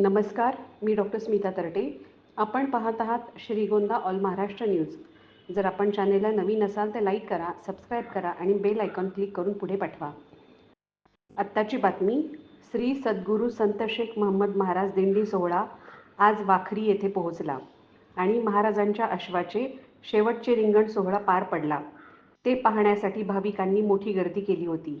नमस्कार मी डॉक्टर स्मिता तरटे. आपण पाहत आहात श्रीगोंदा ऑल महाराष्ट्र न्यूज. जर आपण चॅनेलला नवीन असाल तर लाईक करा सबस्क्राईब करा आणि बेल आयकॉन क्लिक करून पुढे पाठवा. आत्ताची बातमी श्री सद्गुरू संत शेख महम्मद महाराज दिंडी सोहळा आज वाखरी येथे पोहोचला आणि महाराजांच्या अश्वाचे शेवटचे रिंगण सोहळा पार पडला. ते पाहण्यासाठी भाविकांनी मोठी गर्दी केली होती.